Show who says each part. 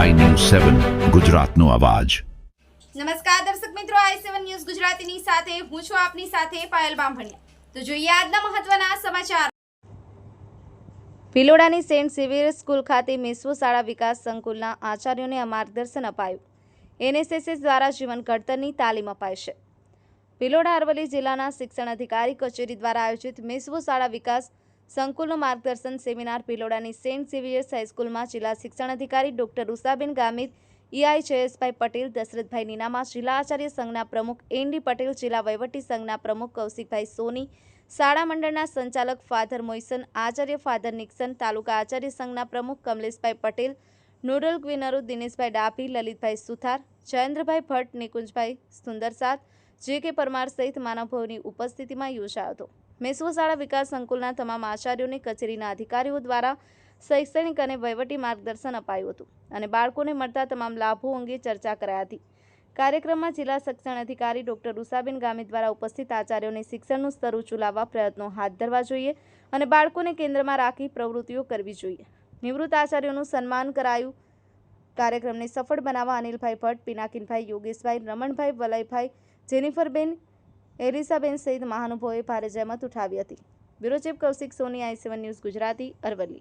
Speaker 1: સેવન, ગુજરાતનો અવાજ.
Speaker 2: નમસ્કાર દર્શક મિત્રો, આઈ સેવન ન્યૂઝ ગુજરાતીની સાથે હું છું આપની સાથે પાયલ બામભણિયા. તો જોઈએ આજના મહત્વના સમાચાર. ભિલોડાની સેન્ટ ઝેવિયર સ્કૂલ ખાતે મેસવો શાળા વિકાસ સંકુલના આચાર્યોને માર્ગદર્શન અપાયું. એનએસએસએસ દ્વારા જીવન ઘડતરની તાલીમ અપાય છે ભિલોડા અરવલ્લી જિલ્લાના શિક્ષણ અધિકારી કચેરી દ્વારા આયોજિત મેસવો શાળા વિકાસ સંકુલનું માર્ગદર્શન સેમિનાર ભિલોડાની સેન્ટ ઝેવિયર્સ હાઈસ્કૂલમાં જિલ્લા શિક્ષણ અધિકારી ડોક્ટર ઉષાબેન ગામિત, ઈઆઈ જયેશભાઈ પટેલ, દશરથભાઈ નીનામા, જિલ્લા આચાર્ય સંઘના પ્રમુખ એનડી પટેલ, જિલ્લા વહીવટી સંઘના પ્રમુખ કૌશિકભાઈ સોની, શાળા મંડળના સંચાલક ફાધર મોઇસન, આચાર્ય ફાધર નિક્સન, તાલુકા આચાર્ય સંઘના પ્રમુખ કમલેશભાઈ પટેલ, નોડલ ક્વિનરો દિનેશભાઈ ડાભી, લલિતભાઈ સુથાર, જયેન્દ્રભાઈ ભટ્ટ, નિકુંજભાઈ સુંદરસાદ, જે કે પરમાર સહિત માનવભવની ઉપસ્થિતિમાં યોજાયો હતો. મેસવો શાળા વિકાસ સંકુલના તમામ આચાર્યોને, કચેરીના અધિકારીઓ દ્વારા શૈક્ષણિક અને વહીવટી માર્ગદર્શન અપાયું હતું અને બાળકોને મળતા તમામ લાભો અંગે ચર્ચા કરાઈ હતી. કાર્યક્રમમાં જિલ્લા શિક્ષણ અધિકારી ડોક્ટર ઉષાબેન ગામી દ્વારા ઉપસ્થિત આચાર્યોને શિક્ષણનું સ્તર ઊંચું લાવવા પ્રયત્નો હાથ ધરવા જોઈએ અને બાળકોને કેન્દ્રમાં રાખી પ્રવૃત્તિઓ કરવી જોઈએ. નિવૃત્ત આચાર્યોનું સન્માન કરાયું. કાર્યક્રમને સફળ બનાવવા અનિલભાઈ ભટ્ટ, પિનાકિનભાઈ યોગેશભાઈ, રમણભાઈ, વલયભાઈ, જેનિફરબેન એલિસાબેન સહિત મહાનુભાવોએ ભારે જહેમત ઉઠાવી હતી. Bureau chief Kaushik Soni, I seven news Gujarati, Aravalli.